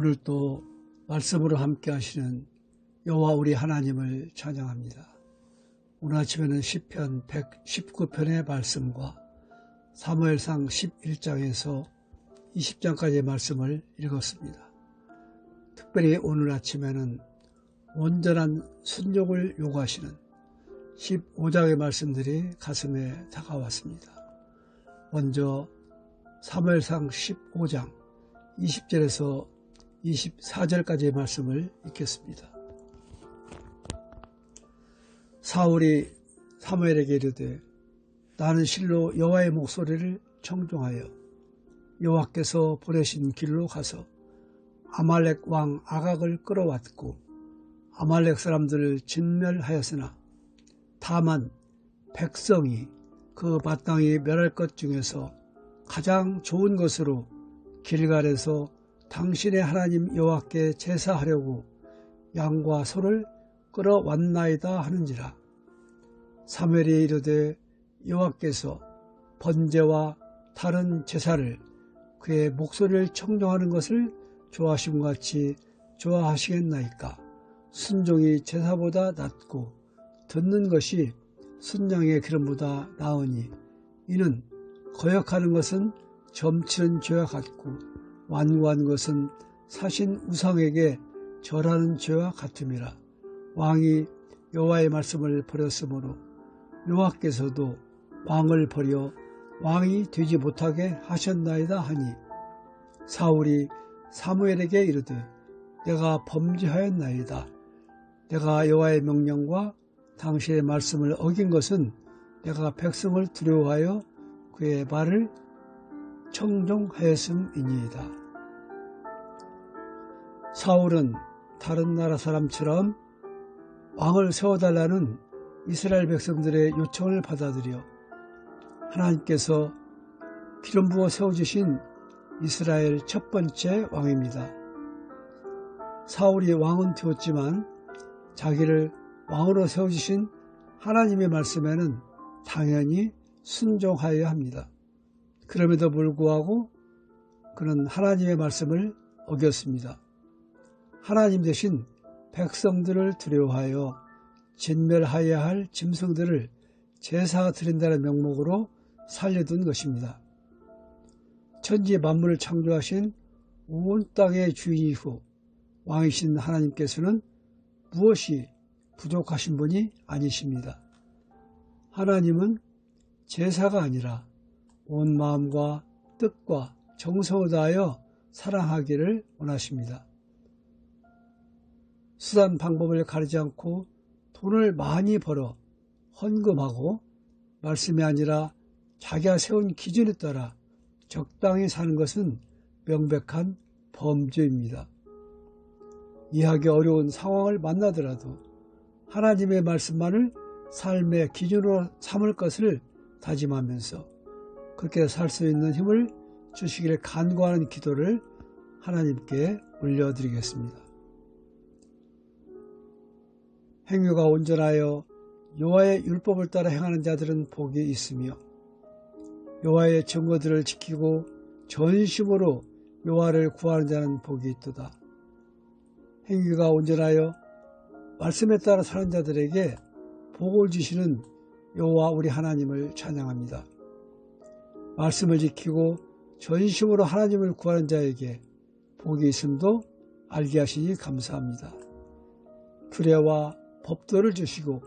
오늘 또 말씀으로 함께 하시는 여호와 우리 하나님을 찬양합니다. 오늘 아침에는 시편 119편의 말씀과 사무엘상 11장에서 20장까지의 말씀을 읽었습니다. 특별히 오늘 아침에는 온전한 순종을 요구하시는 15장의 말씀들이 가슴에 다가왔습니다. 먼저 사무엘상 15장 20절에서 24절까지의 말씀을 읽겠습니다. 사울이 사무엘에게 이르되 나는 실로 여호와의 목소리를 청종하여 여호와께서 보내신 길로 가서 아말렉 왕 아각을 끌어왔고 아말렉 사람들을 진멸하였으나 다만 백성이 그 마땅히 멸할 것 중에서 가장 좋은 것으로 길갈에서 당신의 하나님 여호와께 제사하려고 양과 소를 끌어왔나이다 하는지라. 사무엘이 이르되 여호와께서 번제와 다른 제사를 그의 목소리를 청정하는 것을 좋아하심 같이 좋아하시겠나이까? 순종이 제사보다 낫고 듣는 것이 순양의 기름보다 나으니 이는 거역하는 것은 점치는 죄와 같고 완고한 것은 사신 우상에게 절하는 죄와 같음이라. 왕이 여호와의 말씀을 버렸으므로 여호와께서도 왕을 버려 왕이 되지 못하게 하셨나이다 하니 사울이 사무엘에게 이르되 내가 범죄하였나이다. 내가 여호와의 명령과 당신의 말씀을 어긴 것은 내가 백성을 두려워하여 그의 말을 청종하였음이니이다. 사울은 다른 나라 사람처럼 왕을 세워달라는 이스라엘 백성들의 요청을 받아들여 하나님께서 기름 부어 세워주신 이스라엘 첫 번째 왕입니다. 사울이 왕은 되었지만 자기를 왕으로 세워주신 하나님의 말씀에는 당연히 순종하여야 합니다. 그럼에도 불구하고 그는 하나님의 말씀을 어겼습니다. 하나님 대신 백성들을 두려워하여 진멸하여야 할 짐승들을 제사 드린다는 명목으로 살려둔 것입니다. 천지 만물을 창조하신 온 땅의 주인이후 왕이신 하나님께서는 무엇이 부족하신 분이 아니십니다. 하나님은 제사가 아니라 온 마음과 뜻과 정성을 다하여 사랑하기를 원하십니다. 수단 방법을 가리지 않고 돈을 많이 벌어 헌금하고 말씀이 아니라 자기가 세운 기준에 따라 적당히 사는 것은 명백한 범죄입니다. 이해하기 어려운 상황을 만나더라도 하나님의 말씀만을 삶의 기준으로 삼을 것을 다짐하면서 그렇게 살 수 있는 힘을 주시기를 간구하는 기도를 하나님께 올려드리겠습니다. 행위가 온전하여 여호와의 율법을 따라 행하는 자들은 복이 있으며 여호와의 증거들을 지키고 전심으로 여호와를 구하는 자는 복이 있도다. 행위가 온전하여 말씀에 따라 사는 자들에게 복을 주시는 여호와 우리 하나님을 찬양합니다. 말씀을 지키고 전심으로 하나님을 구하는 자에게 복이 있음도 알게 하시니 감사합니다. 규례와 법도를 주시고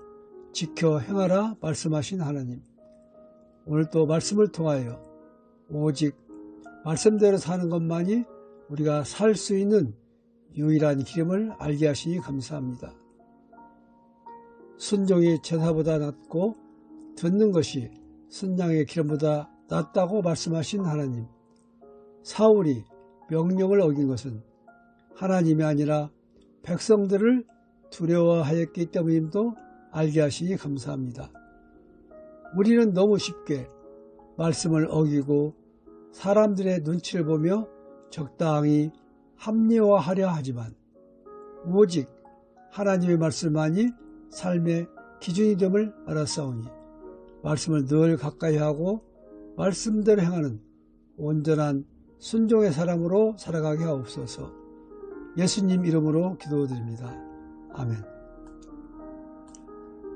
지켜 행하라 말씀하신 하나님. 오늘도 말씀을 통하여 오직 말씀대로 사는 것만이 우리가 살 수 있는 유일한 기름을 알게 하시니 감사합니다. 순종이 제사보다 낫고 듣는 것이 순양의 기름보다 낫다고 말씀하신 하나님. 사울이 명령을 어긴 것은 하나님이 아니라 백성들을 두려워하였기 때문임도 알게 하시니 감사합니다. 우리는 너무 쉽게 말씀을 어기고 사람들의 눈치를 보며 적당히 합리화하려 하지만 오직 하나님의 말씀만이 삶의 기준이 됨을 알았사오니 말씀을 늘 가까이 하고 말씀대로 행하는 온전한 순종의 사람으로 살아가게 하옵소서 예수님 이름으로 기도드립니다. 아멘.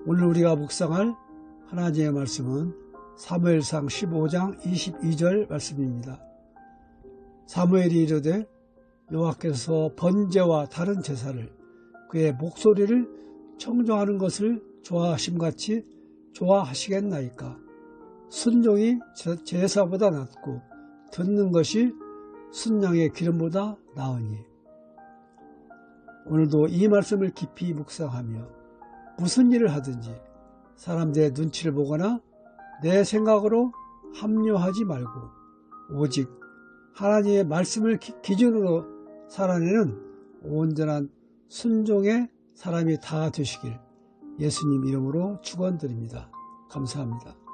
오늘 우리가 묵상할 하나님의 말씀은 사무엘상 15장 22절 말씀입니다. 사무엘이 이르되 여호와께서 번제와 다른 제사를 그의 목소리를 청정하는 것을 좋아하심같이 좋아하시겠나이까 순종이 제사보다 낫고 듣는 것이 순양의 기름보다 나으니 오늘도 이 말씀을 깊이 묵상하며 무슨 일을 하든지 사람들의 눈치를 보거나 내 생각으로 합류하지 말고 오직 하나님의 말씀을 기준으로 살아내는 온전한 순종의 사람이 다 되시길 예수님 이름으로 축원드립니다. 감사합니다.